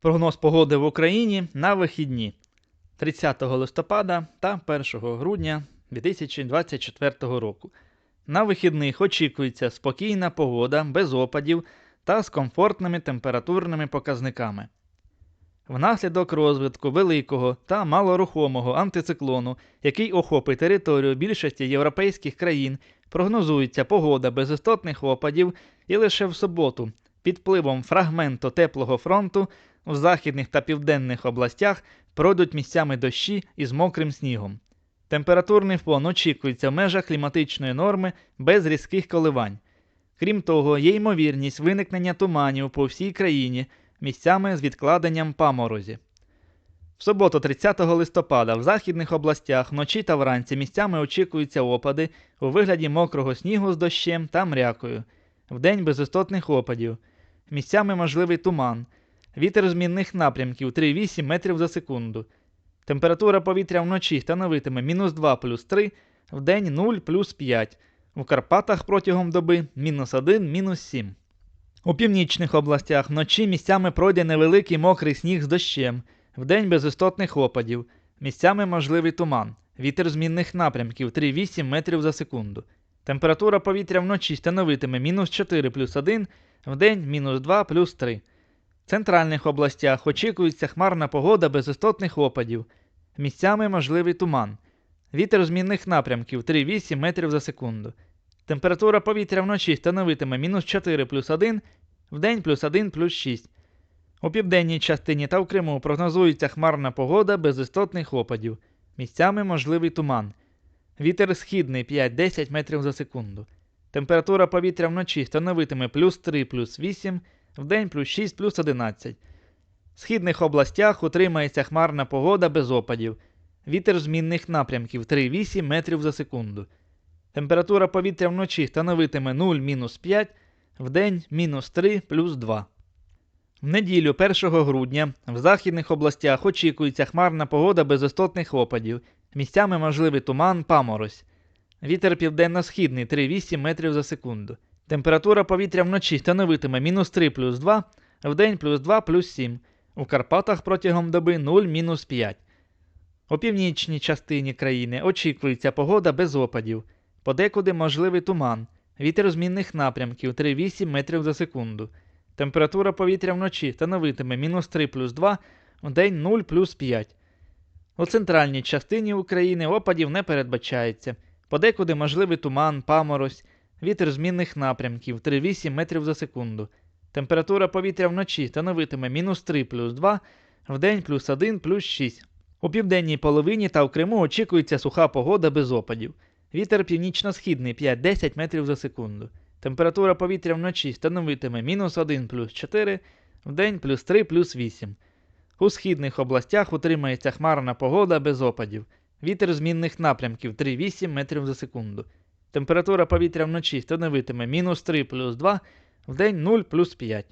Прогноз погоди в Україні на вихідні 30 листопада та 1 грудня 2024 року. На вихідних очікується спокійна погода без опадів та з комфортними температурними показниками. Внаслідок розвитку великого та малорухомого антициклону, який охопить територію більшості європейських країн, прогнозується погода без істотних опадів і лише в суботу під впливом фрагменту теплого фронту в західних та південних областях пройдуть місцями дощі із мокрим снігом. Температурний фон очікується в межах кліматичної норми без різких коливань. Крім того, є ймовірність виникнення туманів по всій країні місцями з відкладенням паморозі. В суботу 30 листопада в західних областях вночі та вранці місцями очікуються опади у вигляді мокрого снігу з дощем та мрякою. Вдень без істотних опадів. Місцями можливий туман. Вітер змінних напрямків 3,8 метрів за секунду. Температура повітря вночі становитиме мінус 2 плюс 3, вдень 0 плюс 5. У Карпатах протягом доби мінус 1 мінус 7. У північних областях вночі місцями пройде невеликий мокрий сніг з дощем, вдень без істотних опадів. Місцями можливий туман. Вітер змінних напрямків 3,8 метрів за секунду. Температура повітря вночі становитиме мінус 4 плюс 1, вдень мінус 2 плюс 3. В центральних областях очікується хмарна погода без істотних опадів. Місцями можливий туман. Вітер змінних напрямків 3,8 метрів за секунду. Температура повітря вночі становитиме мінус 4 плюс 1, вдень плюс 1 плюс 6. У південній частині та в Криму прогнозується хмарна погода без істотних опадів. Місцями можливий туман. Вітер східний 5-10 метрів за секунду. Температура повітря вночі становитиме плюс 3 плюс 8, вдень плюс 6 плюс 11. В східних областях утримається хмарна погода без опадів. Вітер змінних напрямків 3,8 метрів за секунду. Температура повітря вночі становитиме 0-5, вдень мінус 3 плюс 2. В неділю 1 грудня в західних областях очікується хмарна погода без істотних опадів. Місцями можливий туман, паморозь. Вітер південно-східний 3,8 метрів за секунду. Температура повітря вночі становитиме мінус 3 плюс 2, вдень плюс 2 плюс 7. У Карпатах протягом доби 0 мінус 5. У північній частині країни очікується погода без опадів. Подекуди можливий туман. Вітер змінних напрямків 3,8 метрів за секунду. Температура повітря вночі становитиме мінус 3 плюс 2, вдень 0 плюс 5. У центральній частині України опадів не передбачається. Подекуди можливий туман, паморозь, вітер змінних напрямків 3,8 метрів за секунду. Температура повітря вночі становитиме мінус 3 плюс 2, вдень плюс 1 плюс 6. У південній половині та в Криму очікується суха погода без опадів. Вітер північно-східний 5-10 метрів за секунду. Температура повітря вночі становитиме мінус 1 плюс 4, вдень плюс 3 плюс 8. У східних областях утримається хмарна погода без опадів. Вітер змінних напрямків 3-8 метрів за секунду. Температура повітря вночі становитиме мінус 3 плюс 2, вдень 0 плюс 5.